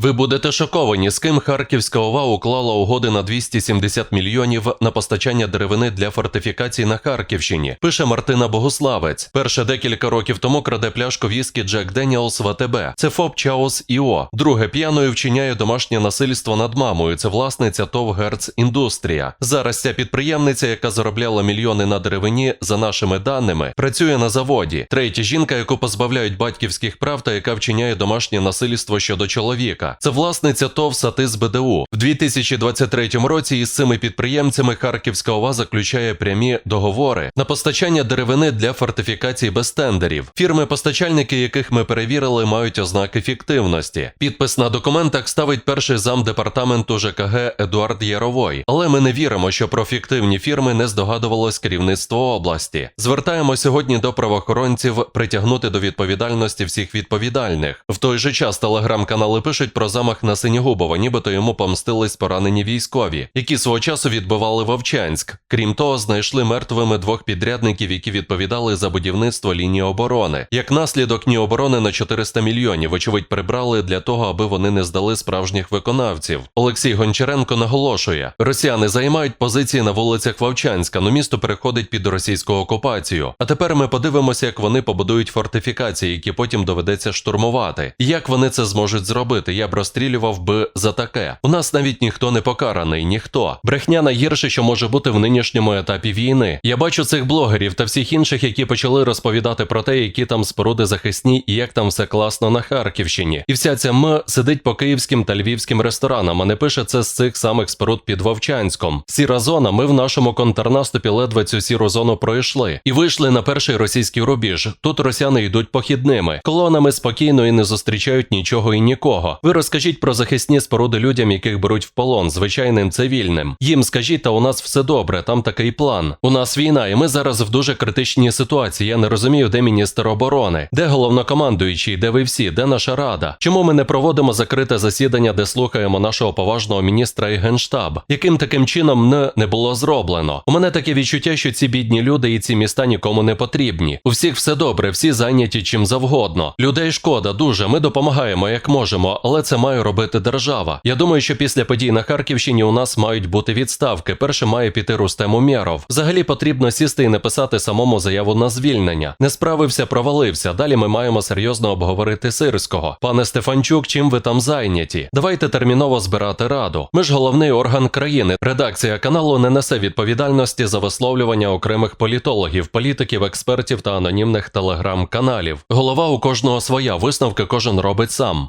Ви будете шоковані, з ким Харківська ОВА уклала угоди на 270 мільйонів на постачання деревини для фортифікацій на Харківщині. Пише Мартина Богуславець. Перше декілька років тому краде пляшку віскі Джек Деніелс в АТБ. Це ФОП Чаос Іо. Друге п'яною вчиняє домашнє насильство над мамою. Це власниця ТОВ Герц Індустрія. Зараз ця підприємниця, яка заробляла мільйони на деревині, за нашими даними, працює на заводі. Третя жінка, яку позбавляють батьківських прав та яка вчиняє домашнє насильство щодо чоловіка. Це власниця ТОВ Сатис БДУ. В 2023 році із цими підприємцями Харківська ОВА заключає прямі договори на постачання деревини для фортифікацій без тендерів. Фірми-постачальники, яких ми перевірили, мають ознаки фіктивності. Підпис на документах ставить перший зам департаменту ЖКГ Едуард Яровой. Але ми не віримо, що про фіктивні фірми не здогадувалось керівництво області. Звертаємо сьогодні до правоохоронців притягнути до відповідальності всіх відповідальних. В той же час телеграм-канали пишуть про замах на Синігубова, нібито йому помстились поранені військові, які свого часу відбивали Вовчанськ. Крім того, знайшли мертвими двох підрядників, які відповідали за будівництво лінії оборони. Як наслідок ні оборони на 400 мільйонів, очевидь, прибрали для того, аби вони не здали справжніх виконавців. Олексій Гончаренко наголошує: росіяни займають позиції на вулицях Вовчанська, но місто переходить під російську окупацію. А тепер ми подивимося, як вони побудують фортифікації, які потім доведеться штурмувати. І Як вони це зможуть зробити? Я б розстрілював би за таке. У нас навіть ніхто не покараний, ніхто. Брехня найгірше, що може бути в нинішньому етапі війни. Я бачу цих блогерів та всіх інших, які почали розповідати про те, які там споруди захисні і як там все класно на Харківщині. І вся ця м сидить по київським та львівським ресторанам, а не пише це з цих самих споруд під Вовчанськом. Сіра зона. Ми в нашому контрнаступі ледве цю сіру зону пройшли і вийшли на перший російський рубіж. Тут росіяни йдуть похідними, колонами спокійно і не зустрічають нічого і нікого. Ви розкажіть про захисні споруди людям, яких беруть в полон, звичайним цивільним. Їм скажіть, та у нас все добре, там такий план. У нас війна, і ми зараз в дуже критичній ситуації. Я не розумію, де міністр оборони, де головнокомандуючий, де ви всі, де наша рада? Чому ми не проводимо закрите засідання, де слухаємо нашого поважного міністра і генштаб? Яким таким чином не, не було зроблено? У мене таке відчуття, що ці бідні люди і ці міста нікому не потрібні. У всіх все добре, всі зайняті чим завгодно. Людей шкода дуже. Ми допомагаємо як можемо, але це має робити держава. Я думаю, що після подій на Харківщині у нас мають бути відставки. Перше має піти Рустем Умєров. Взагалі потрібно сісти і написати самому заяву на звільнення. Не справився, провалився. Далі ми маємо серйозно обговорити сирського. Пане Стефанчук, чим ви там зайняті? Давайте терміново збирати раду. Ми ж головний орган країни. Редакція каналу не несе відповідальності за висловлювання окремих політологів, політиків, експертів та анонімних телеграм-каналів. Голова у кожного своя, висновки кожен робить сам.